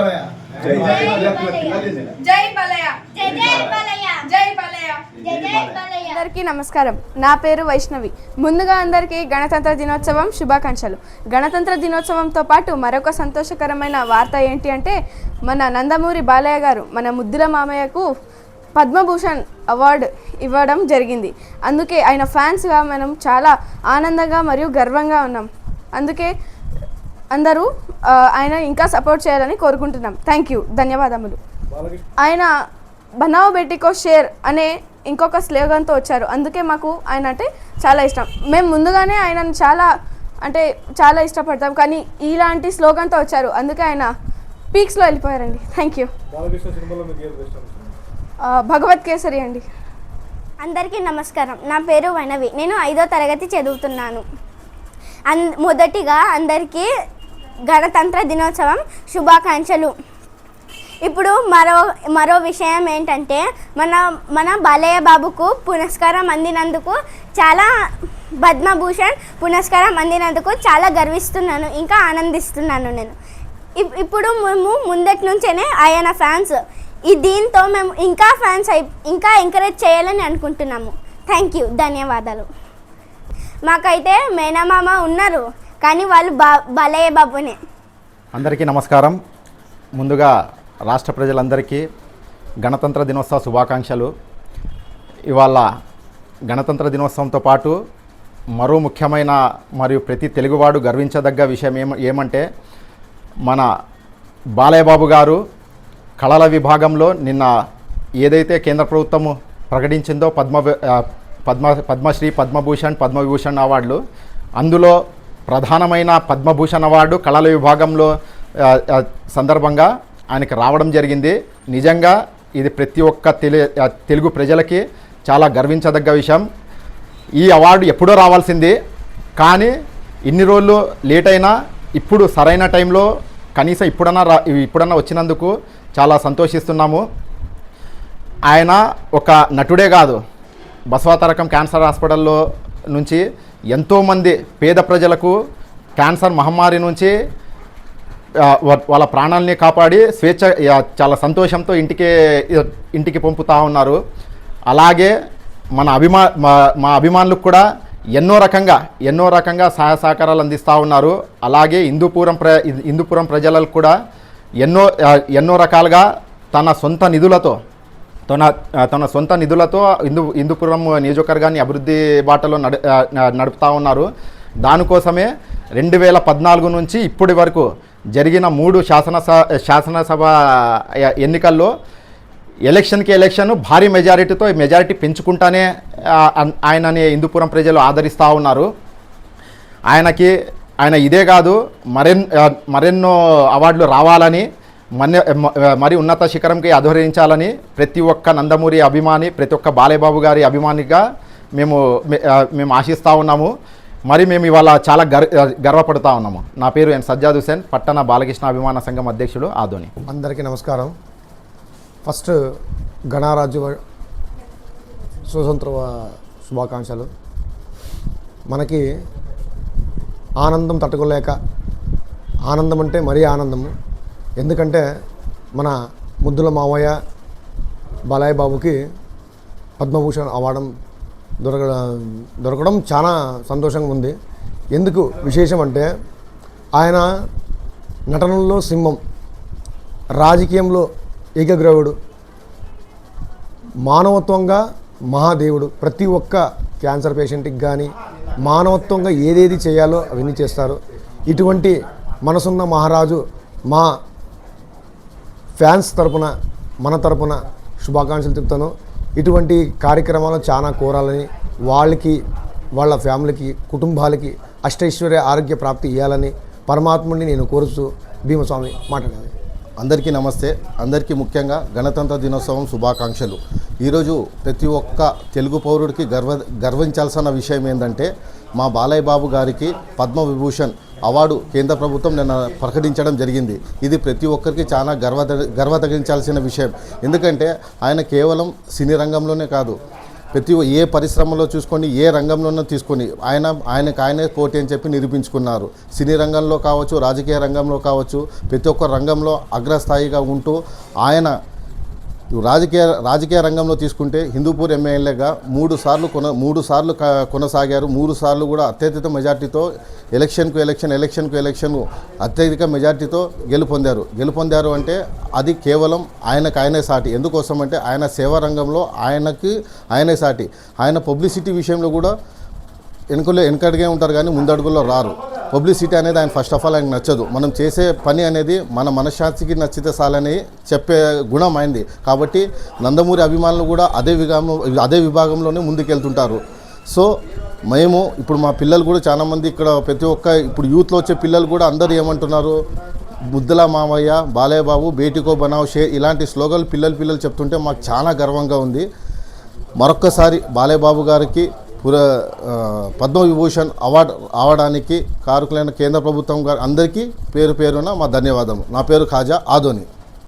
జై బలయ జై బలయ. జై బలయ జై జై బలయ జై బలయ జై జై బలయ అందరికీ నమస్కారం. నా పేరు వైష్ణవి. ముందుగా అందరికీ గణతంత్ర దినోత్సవం శుభాకాంక్షలు. గణతంత్ర దినోత్సవంతో పాటు మరొక సంతోషకరమైన వార్త ఏంటి అంటే మన నందమూరి బాలయ్య గారు మన ముద్దుల మామయ్యకు పద్మభూషణ్ అవార్డు ఇవ్వడం జరిగింది. అందుకే ఆయన ఫ్యాన్స్గా మనం చాలా ఆనందంగా మరియు గర్వంగా ఉన్నాం. అందుకే అందరూ ఆయన ఇంకా సపోర్ట్ చేయాలని కోరుకుంటున్నాం. థ్యాంక్ యూ ధన్యవాదములు. ఆయన బనావ్ బెట్టికో షేర్ అనే ఇంకొక స్లోగన్తో వచ్చారు. అందుకే మాకు ఆయన అంటే చాలా ఇష్టం. మేము ముందుగానే ఆయనను చాలా అంటే చాలా ఇష్టపడతాం. కానీ ఇలాంటి స్లోగన్తో వచ్చారు. అందుకే ఆయన పీక్స్లో వెళ్ళిపోయారండి. థ్యాంక్ యూ భగవత్ కేసరి అండి. అందరికీ నమస్కారం. నా పేరు వైనవి. నేను ఐదో తరగతి చదువుతున్నాను. అన్ మొదటిగా అందరికీ గణతంత్ర దినోత్సవం శుభాకాంక్షలు. ఇప్పుడు మరో మరో విషయం ఏంటంటే మన మన బాలయ్య బాబుకు పురస్కారం అందినందుకు చాలా పద్మభూషణ్ పురస్కారం అందినందుకు చాలా గర్విస్తున్నాను ఇంకా ఆనందిస్తున్నాను నేను. ఇప్- ఇప్పుడు మేము ముందటి నుంచేనే ఆయన ఫ్యాన్స్. ఈ దీంతో మేము ఇంకా ఫ్యాన్స్ అయి ఇంకా ఎంకరేజ్ చేయాలని అనుకుంటున్నాము. థ్యాంక్ యూ ధన్యవాదాలు. మాకైతే మేనమామ ఉన్నారు. కానీ వాళ్ళు బా బాలయ్య బాబునే. అందరికీ నమస్కారం. ముందుగా రాష్ట్ర ప్రజలందరికీ గణతంత్ర దినోత్సవ శుభాకాంక్షలు. ఇవాళ గణతంత్ర దినోత్సవంతో పాటు మరో ముఖ్యమైన మరియు ప్రతి తెలుగువాడు గర్వించదగ్గ విషయం ఏమ ఏమంటే మన బాలయ్యబాబు గారు కళల విభాగంలో నిన్న ఏదైతే కేంద్ర ప్రభుత్వం ప్రకటించిందో పద్మ పద్మ పద్మశ్రీ పద్మభూషణ్ పద్మవిభూషణ్ అవార్డులు అందులో ప్రధానమైన పద్మభూషణ్ అవార్డు కళల విభాగంలో సందర్భంగా ఆయనకి రావడం జరిగింది. నిజంగా ఇది ప్రతి ఒక్క తెలి తెలుగు ప్రజలకి చాలా గర్వించదగ్గ విషయం. ఈ అవార్డు ఎప్పుడో రావాల్సింది. కానీ ఇన్ని రోజులు లేట్ అయినా ఇప్పుడు సరైన టైంలో కనీసం ఇప్పుడన్నా రా ఇప్పుడన్నా వచ్చినందుకు చాలా సంతోషిస్తున్నాము. ఆయన ఒక నటుడే కాదు. బసవతారకం క్యాన్సర్ హాస్పిటల్లో నుంచి ఎంతోమంది పేద ప్రజలకు క్యాన్సర్ మహమ్మారి నుంచి వాళ్ళ ప్రాణాలని కాపాడి స్వేచ్ఛ చాలా సంతోషంతో ఇంటికే ఇంటికి పంపుతా ఉన్నారు. అలాగే మన అభిమా మా మా అభిమానులకు కూడా ఎన్నో రకంగా ఎన్నో రకంగా సహాయ సహకారాలు అందిస్తూ ఉన్నారు. అలాగే హిందూపురం ప్ర హిందూపురం ప్రజలకు కూడా ఎన్నో ఎన్నో రకాలుగా తన సొంత నిధులతో తన తన సొంత నిధులతో ఇందు ఇందుపురం నియోజకవర్గాన్ని అభివృద్ధి బాటలో నడు నడుపుతా ఉన్నారు. దానికోసమే రెండు వేల పద్నాలుగు నుంచి ఇప్పటి వరకు జరిగిన మూడు శాసనసభ శాసనసభ ఎన్నికల్లో ఎలక్షన్కి ఎలక్షన్ భారీ మెజారిటీతో ఈ మెజారిటీ పెంచుకుంటానే ఆయనని హిందూపురం ప్రజలు ఆదరిస్తూ ఉన్నారు. ఆయనకి ఆయన ఇదే కాదు మరెన్ మరెన్నో అవార్డులు రావాలని మన్య మరి ఉన్నత శిఖరంకి అధోరించాలని ప్రతి ఒక్క నందమూరి అభిమాని ప్రతి ఒక్క బాలేబాబు గారి అభిమానిగా మేము మేము ఆశిస్తూ ఉన్నాము. మరి మేము ఇవాళ చాలా గర్ గర్వపడుతూ ఉన్నాము. నా పేరు ఎన్ సజ్జాద్ హుసేన్ పట్టణ బాలకృష్ణ అభిమాన సంఘం అధ్యక్షుడు ఆధోని అందరికీ నమస్కారం. ఫస్ట్ గణరాజ్య స్వతంత్ర శుభాకాంక్షలు. మనకి ఆనందం తట్టుకోలేక ఆనందం అంటే మరీ ఆనందము. ఎందుకంటే మన ముద్దుల మావయ్య బాలయ్య బాబుకి పద్మభూషణ్ అవ్వడం దొరక దొరకడం చాలా సంతోషంగా ఉంది. ఎందుకు విశేషం అంటే ఆయన నటనలో సింహం రాజకీయంలో ఏకగ్రవుడు మానవత్వంగా మహాదేవుడు. ప్రతి ఒక్క క్యాన్సర్ పేషెంట్కి కానీ మానవత్వంగా ఏదేది చేయాలో అవన్నీ చేస్తారు. ఇటువంటి మనసున్న మహారాజు మా ఫ్యాన్స్ తరపున మన తరపున శుభాకాంక్షలు చెప్తాను. ఇటువంటి కార్యక్రమాలు చాలా కోరాలని వాళ్ళకి వాళ్ళ ఫ్యామిలీకి కుటుంబాలకి అష్టైశ్వర్య ఆరోగ్య ప్రాప్తి ఇవ్వాలని పరమాత్ముడిని నేను కోరుతూ భీమస్వామి మాట్లాడాలి. అందరికీ నమస్తే. అందరికీ ముఖ్యంగా గణతంత్ర దినోత్సవం శుభాకాంక్షలు. ఈరోజు ప్రతి ఒక్క తెలుగు పౌరుడికి గర్వ గర్వించాల్సిన విషయం ఏంటంటే మా బాలయ్య బాబు గారికి పద్మ విభూషణ్ అవార్డు కేంద్ర ప్రభుత్వం నిన్న ప్రకటించడం జరిగింది. ఇది ప్రతి ఒక్కరికి చాలా గర్వ గర్వ తగ్గించాల్సిన విషయం. ఎందుకంటే ఆయన కేవలం సినీ రంగంలోనే కాదు ప్రతి ఒ- ఏ పరిశ్రమలో చూసుకోండి ఏ రంగంలోనూ తీసుకొని ఆయన ఆయనకు ఆయనే పోటీ అని చెప్పి నిరూపించుకున్నారు. సినీ రంగంలో కావచ్చు రాజకీయ రంగంలో కావచ్చు ప్రతి ఒక్క రంగంలో అగ్రస్థాయిగా ఉంటూ ఆయన రాజకీయ రాజకీయ రంగంలో తీసుకుంటే హిందూపూర్ ఎమ్మెల్యేగా మూడు సార్లు కొన మూడు సార్లు కొనసాగారు. మూడు సార్లు కూడా అత్యధిక మెజార్టీతో ఎలక్షన్కు ఎలక్షన్ ఎలక్షన్కు ఎలక్షన్ అత్యధిక మెజార్టీతో గెలుపొందారు. గెలుపొందారు అంటే అది కేవలం ఆయనకు ఆయనే సాటి. ఎందుకోసం అంటే ఆయన సేవా రంగంలో ఆయనకి ఆయనే సాటి. ఆయన పబ్లిసిటీ విషయంలో కూడా వెనుకలో వెనకడిగే ఉంటారు కానీ ముందడుగులో రారు. పబ్లిసిటీ అనేది ఆయన ఫస్ట్ ఆఫ్ ఆల్ ఆయనకు నచ్చదు. మనం చేసే పని అనేది మన మనశ్శాంతికి నచ్చితే చాలని చెప్పే గుణం అయింది కాబట్టి నందమూరి అభిమానులు కూడా అదే విభాగంలో అదే విభాగంలోనే ముందుకెళ్తుంటారు. సో మేము ఇప్పుడు మా పిల్లలు కూడా చాలామంది ఇక్కడ ప్రతి ఒక్క ఇప్పుడు యూత్లో వచ్చే పిల్లలు కూడా అందరూ ఏమంటున్నారు? ముద్దల మామయ్య బాలయ్య బాబు బేటికో బనావ్ షే ఇలాంటి స్లోగన్లు పిల్లలు పిల్లలు చెప్తుంటే మాకు చాలా గర్వంగా ఉంది. మరొక్కసారి బాలయ్య బాబు గారికి పుర పద్మవిభూషణ్ అవార్డు అవడానికి కారకులైన కేంద్ర ప్రభుత్వం గారు అందరికీ పేరు పేరున మా ధన్యవాదము నా పేరు ఖాజా ఆదోని.